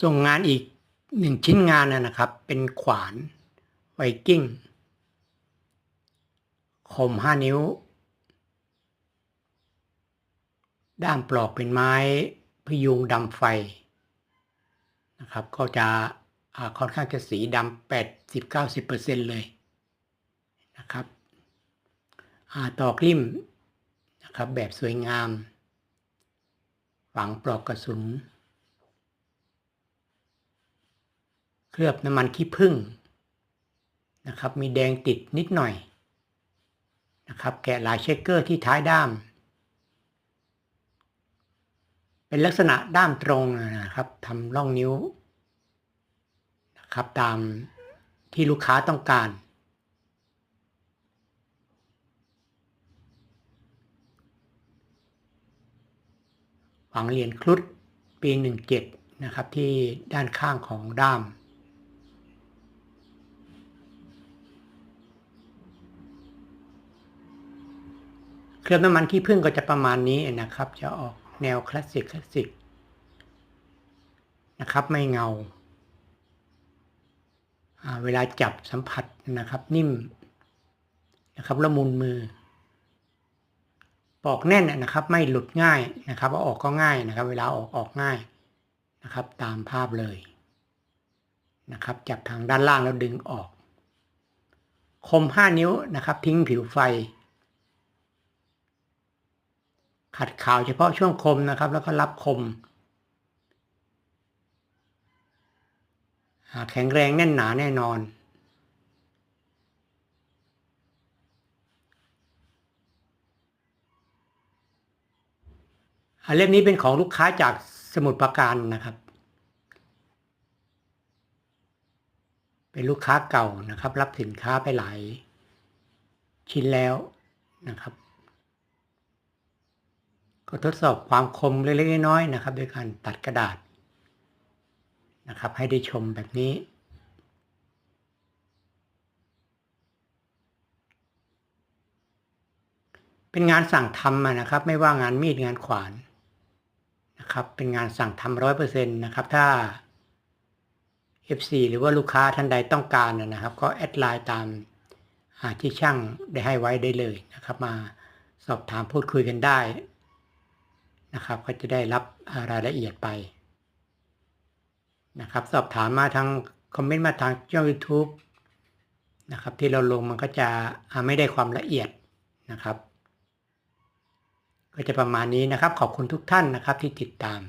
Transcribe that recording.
ส่งงานอีกหนึ่งชิ้นงานนะครับ เป็นขวานไวกิ้งคมห้านิ้ว ด้ามปลอกเป็นไม้พยุงดำไฟนะครับ ก็จะค่อนข้างจะสีดำแปดสิบเก้าสิบเปอร์เซ็นเลยนะครับอ่าตอกริมนะครับแบบสวยงาม ฝังปลอกกระสุน เคลือบน้ำมันขี้ผึ้งนะครับ มีแดงติดนิดหน่อยนะครับ แกะลายเชคเกอร์ที่ท้ายด้าม เป็นลักษณะด้ามตรงนะครับทำร่องนิ้วนะครับตามที่ลูกค้าต้องการ ฝังเหรียญครุฑปี 17 นะครับที่ด้านข้างของด้าม เคลือบน้ำมันขี้ผึ้งก็จะประมาณนี้นะครับ จะออกแนวคลาสสิกคลาสสิกนะครับ ไม่เงา เวลาจับสัมผัสนะครับ นิ่มนะครับละมุนมือ ปอกแน่นนะครับ ไม่หลุดง่ายนะครับเอาออกก็ง่ายนะครับ เวลาออกออกง่ายนะครับ ตามภาพเลยนะครับ จับทางด้านล่างแล้วดึงออก คม 5 นิ้วนะครับ ทิ้งผิวไฟ ขัดขาวเฉพาะช่วงคมนะครับ แล้วก็รับคม แข็งแรงแน่นหนาแน่นอนอ่าเล่มนี้เป็นของลูกค้าจากสมุทรปราการนะครับ เป็นลูกค้าเก่านะครับ รับสินค้าไปหลายชิ้นแล้วนะครับ ก็ทดสอบความคมเล็กๆน้อยๆนะครับ ด้วยการตัดกระดาษนะครับ ให้ได้ชมแบบนี้เป็นงานสั่งทำนะครับ ไม่ว่างานมีดงานขวานนะครับ เป็นงานสั่งทำร้อยเปอร์เซ็นต์นะครับ ถ้า FC หรือว่าลูกค้าท่านใดต้องการนะครับ ก็แอดไลน์ตามที่ช่างได้ให้ไว้ได้เลยนะครับ มาสอบถามพูดคุยกันได้ นะครับ ก็จะได้รับรายละเอียดไปนะครับ สอบถามมาทางคอมเมนต์มาทางช่อง YouTube นะครับ ที่เราลงมันก็จะไม่ได้ความละเอียดนะครับ ก็จะประมาณนี้นะครับ ขอบคุณทุกท่านนะครับที่ติดตาม